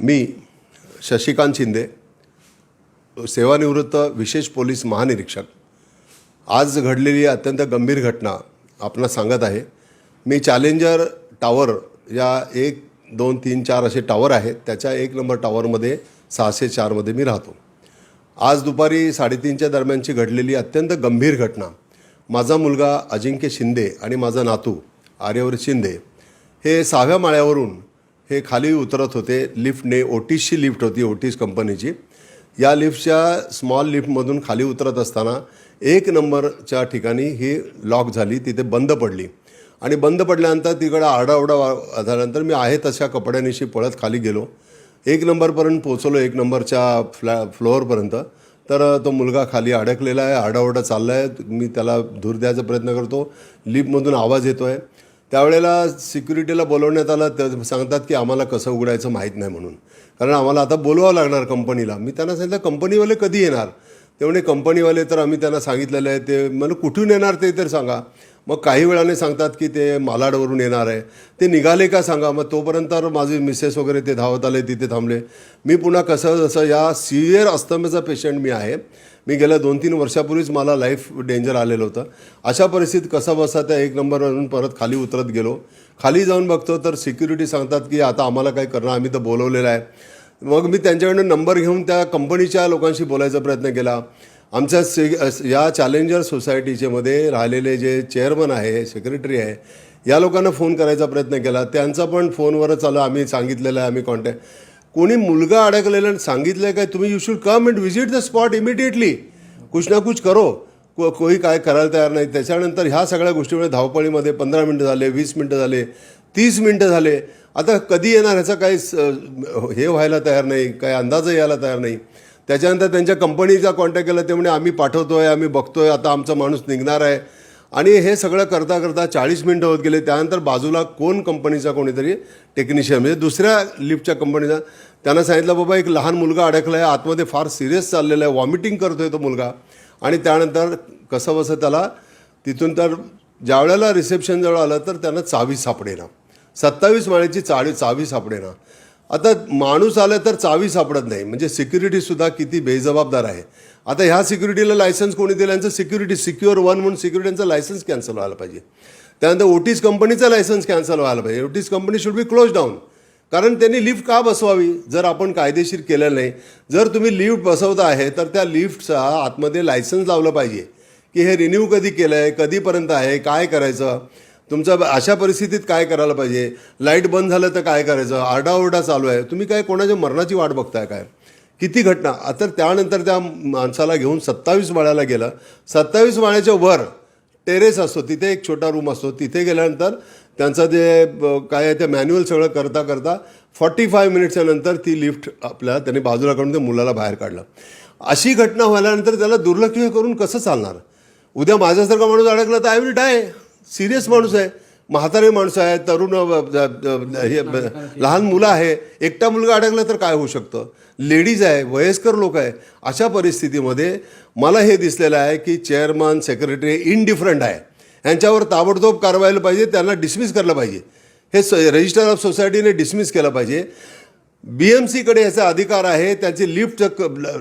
मी शशिकांत शिंदे सेवानिवृत्त विशेष पोलीस महानिरीक्षक. आज घडलेली अत्यंत गंभीर घटना आपणास सांगत आहे. मी चॅलेंजर टावर या एक दोन तीन चार असे टावर आहेत. त्याच्या एक नंबर टावरमध्ये सहाशे चारमध्ये मी राहतो. आज दुपारी साडेतीनच्या दरम्यानची घडलेली अत्यंत गंभीर घटना. माझा मुलगा अजिंक्य शिंदे आणि माझा नातू आर्यवर शिंदे हे सहाव्या माळ्यावरून हे खाली उतरत होते. लिफ्टने ओटीसची लिफ्ट होती ओटीस कंपनीची. या लिफ्टच्या स्मॉल लिफ्टमधून खाली उतरत असताना एक नंबरच्या ठिकाणी ही लॉक झाली तिथे बंद पडली. आणि बंद पडल्यानंतर तिकडं आरडाओरडा झाल्यानंतर मी आहे तशा कपड्यानिशी पळत खाली गेलो. एक नंबरपर्यंत पोचलो एक नंबरच्या फ्लॅ फ्लोअरपर्यंत. तर तो मुलगा खाली अडकलेला आहे आरडाओरडा चालला आहे मी त्याला धूर द्यायचा प्रयत्न करतो. लिफ्टमधून आवाज येतो आहे त्यावेळेला सिक्युरिटीला बोलवण्यात आलं तर सांगतात की आम्हाला कसं उघडायचं माहीत नाही म्हणून. कारण आम्हाला आता बोलवावं लागणार कंपनीला. मी त्यांना सांगितलं कंपनीवाले कधी येणार? ते म्हणे कंपनीवाले तर आम्ही त्यांना सांगितलेलं आहे ते मला कुठून येणार ते तर सांगा. मग काही वेळाने सांगतात की ते मालाडवरून येणार आहे. ते निघाले का सांगा? मग तोपर्यंत तर माझे मिसेस वगैरे ते धावत आले तिथे थांबले. मी पुन्हा कसं जसं या सिव्हिअर अस्थमेचा पेशंट मी आहे मी गेल्या दोन तीन वर्षापूर्वीच मला लाईफ डेंजर आलेलं होतं. अशा परिस्थितीत कसा बसा त्या एक नंबरवरून परत खाली उतरत गेलो. खाली जाऊन बघतो तर सिक्युरिटी सांगतात की आता आम्हाला काय करणं आम्ही तर बोलवलेलं आहे. मग मी त्यांच्याकडनं नंबर घेऊन त्या कंपनीच्या लोकांशी बोलायचा प्रयत्न केला. आमच्या से या चॅलेंजर सोसायटीच्यामध्ये राहिलेले जे चेअरमन आहे सेक्रेटरी आहे या लोकांना फोन करायचा प्रयत्न केला. त्यांचा पण फोनवरच आलं. आम्ही सांगितलेलं आहे आम्ही कॉन्टॅक्ट कोणी मुलगा अडकलेला आणि सांगितलं आहे काय तुम्ही you should come and visit the spot immediately कुछ ना कुछ करो. को कोही काय करायला तयार नाही. त्याच्यानंतर ह्या सगळ्या गोष्टीमुळे धावपळीमध्ये पंधरा मिनटं झाले वीस मिनटं झाले तीस मिनटं झाले. आता कधी येणार ह्याचा काही स- हे व्हायला तयार नाही काही अंदाजही यायला तयार नाही. त्याच्यानंतर त्यांच्या कंपनीचा कॉन्टॅक्ट केला ते म्हणे आम्ही आहे आम्ही बघतो आहे आता आमचा माणूस निघणार आहे. आणि हे सगळं करता करता चाळीस मिनटं होत गेले. त्यानंतर बाजूला कोण कंपनीचा कोणीतरी टेक्निशियन म्हणजे दुसऱ्या लिफ्टच्या कंपनीचा त्यांना सांगितलं बाबा एक लहान मुलगा अडकला आहे आतमध्ये फार सिरियस चाललेला आहे वॉमिटिंग करतो आहे तो मुलगा. आणि त्यानंतर कसं बसं त्याला तिथून तर ज्यावेळेला रिसेप्शनजवळ आलं तर त्यांना चावी सापडेना. सत्तावीस माळ्याची चाळी चावी सापडेना. आता माणूस आला तर चावी सापडत नाही. म्हणजे सिक्युरिटीसुद्धा किती बेजबाबदार आहे. आता ह्या सिक्युरिटीला लायसन्स कोणी दिलं? यांचं सिक्युरिटी सिक्युअर वन म्हणून सिक्युरिटीचं लायसन्स कॅन्सल व्हायला पाहिजे. त्यानंतर ओटीस कंपनीचं लायसन्स कॅन्सल व्हायला पाहिजे. Otis company should be close down कारण त्यांनी लिफ्ट का बसवावी? जर आपण कायदेशीर केलं नाही. जर तुम्ही लिफ्ट बसवता आहे तर त्या लिफ्टचा आतमध्ये लायसन्स लावलं पाहिजे. की हे रिन्यू कधी केलं आहे कधीपर्यंत आहे? काय करायचं? तुमचं अशा परिस्थितीत काय करायला पाहिजे? लाइट बंद झालं तर काय करायचं? आरडाओरडा चालू आहे. तुम्ही काय कोणाच्या मरणाची वाट बघताय काय? किती घटना? आता त्यानंतर त्या माणसाला घेऊन सत्तावीस माळ्याला गेलं. सत्तावीस माळ्याच्या वर टेरेस असतो. तिथे एक छोटा रूम असतो. तिथे गेल्यानंतर त्यांचं जे काय आहे ते मॅन्युअल सगळं करता करता फॉर्टी फाय मिनिट्सच्या नंतर ती लिफ्ट आपल्या त्याने बाजूला काढून त्या मुलाला बाहेर काढलं. अशी घटना व्हायल्यानंतर त्याला दुर्लक्ष करून कसं चालणार? उद्या माझ्यासारखा माणूस अडकला तर आय विल डाय सिरियस माणूस आहे म्हातारे माणसं आहे तरुण हे लहान मुलं आहे एकटा मुलगा अडकला तर काय होऊ शकतं? लेडीज आहे वयस्कर लोक आहे अशा परिस्थितीमध्ये मला हे दिसलेलं आहे की चेअरमन सेक्रेटरी इनडिफरंट आहे. यांच्यावर ताबडतोब कारवायला पाहिजे त्यांना डिसमिस करायला पाहिजे. हे स रजिस्टर ऑफ सोसायटीने डिसमिस केलं पाहिजे. बी एम सीकडे याचा अधिकार आहे त्याची लिफ्ट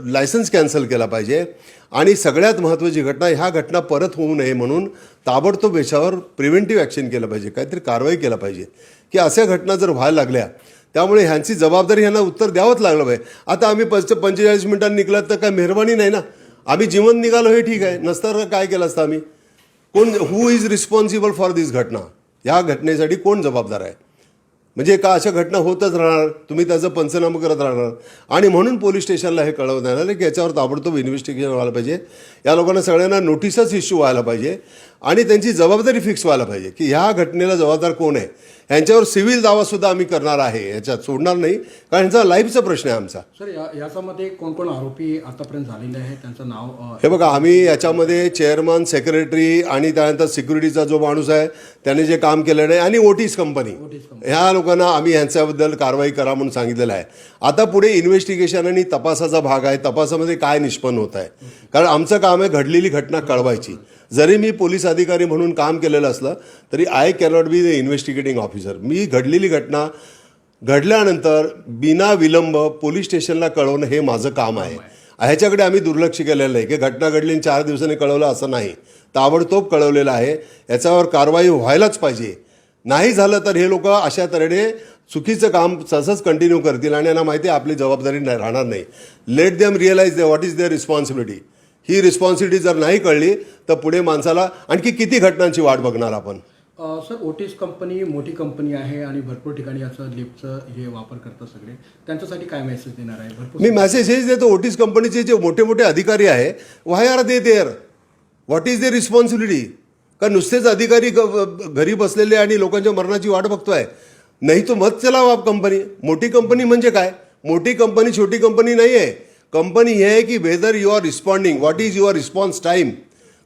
लायसन्स कॅन्सल केला पाहिजे. आणि सगळ्यात महत्त्वाची घटना ह्या घटना परत होऊ नये म्हणून ताबडतोब याच्यावर प्रिव्हेंटिव्ह ॲक्शन केलं पाहिजे काहीतरी कारवाई केला पाहिजे. की अशा घटना जर व्हायला लागल्या त्यामुळे ह्यांची जबाबदारी ह्यांना उत्तर द्यावंच लागलं पाहिजे. आता आम्ही पंच पंचेचाळीस मिनिटांनी निघलात तर काय मेहरबानी नाही ना? आम्ही जीवन निघालो हे ठीक आहे. नसतं काय केलं असतं आम्ही? कोण who is responsible for this घटना? ह्या घटनेसाठी कोण जबाबदार आहे? म्हणजे का अशा घटना होतच राहणार? तुम्ही त्याचं पंचनामा करत राहणार. आणि म्हणून पोलीस स्टेशनला हे कळवण्यात आलं की याच्यावर ताबडतोब इन्व्हेस्टिगेशन व्हायला पाहिजे. या लोकांना सगळ्यांना नोटीसच इश्यू व्हायला पाहिजे. आणि त्यांची जबाबदारी फिक्स व्हायला पाहिजे की ह्या घटनेला जबाबदार कोण आहे? यांच्यावर सिव्हिल दावासुद्धा आम्ही करणार आहे याच्यात सोडणार नाही. कारण ह्यांचा लाईफचा प्रश्न आहे आमचा. सर या याच्यामध्ये कोण कोण आरोपी आतापर्यंत झालेले आहे त्यांचं नाव अ, हे बघा आम्ही याच्यामध्ये चेअरमन सेक्रेटरी आणि त्यानंतर सिक्युरिटीचा जो माणूस आहे त्याने जे काम केलेलं आहे आणि ओटीस कंपनी ह्या लोकांना आम्ही ह्यांच्याबद्दल कारवाई करा म्हणून सांगितलेलं आहे. आता पुढे इन्व्हेस्टिगेशन आणि तपासाचा भाग आहे तपासामध्ये काय निष्पन्न होत आहे. कारण आमचं काम आहे घडलेली घटना कळवायची. जरी मी पोलीस अधिकारी म्हणून काम केलेलं असलं तरी I cannot be the investigating officer. मी घडलेली घटना घडल्यानंतर बिना विलंब पोलीस स्टेशनला कळवणं हे माझं काम आहे. ह्याच्याकडे आम्ही दुर्लक्ष केलेलं आहे की घटना घडली आणि चार दिवसांनी कळवलं असं नाही. ताबडतोब कळवलेलं आहे. याच्यावर कारवाई व्हायलाच पाहिजे. नाही झालं तर हे लोक अशा तऱ्हेने चुकीचं काम तसंच कंटिन्यू करतील आणि यांना माहिती आहे आपली जबाबदारी नाही- राहणार नाही. Let them realise they what is their responsibility he responsibility जर नाही कळली तर पुढे माणसाला आणखी किती घटनांची वाट बघणार आपण? सर ओटीस कंपनी मोठी कंपनी आहे आणि भरपूर ठिकाणी याचं लिफ्टचं हे वापर करतात सगळे. त्यांच्यासाठी काय मेसेज देणार आहे? भरपूर मी मेसेज हेच देतो ओटीस कंपनीचे जे मोठे मोठे अधिकारी आहे why are they there what is the responsibility का नुसतेच अधिकारी घरी बसलेले आणि लोकांच्या मरणाची वाट बघतोय. नाही तो मत चलावा कंपनी. मोठी कंपनी म्हणजे काय? मोठी कंपनी छोटी कंपनी नाही आहे कंपनी हे आहे की whether you are responding what is your response time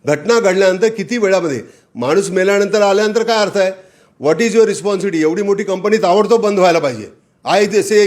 घटना घडल्यानंतर किती वेळामध्ये? माणूस मेल्यानंतर आल्यानंतर काय अर्थ आहे? व्हॉट इज युअर रिस्पॉन्सिबिलिटी एवढी मोठी कंपनी ताबडतोब बंद व्हायला पाहिजे. आय ते से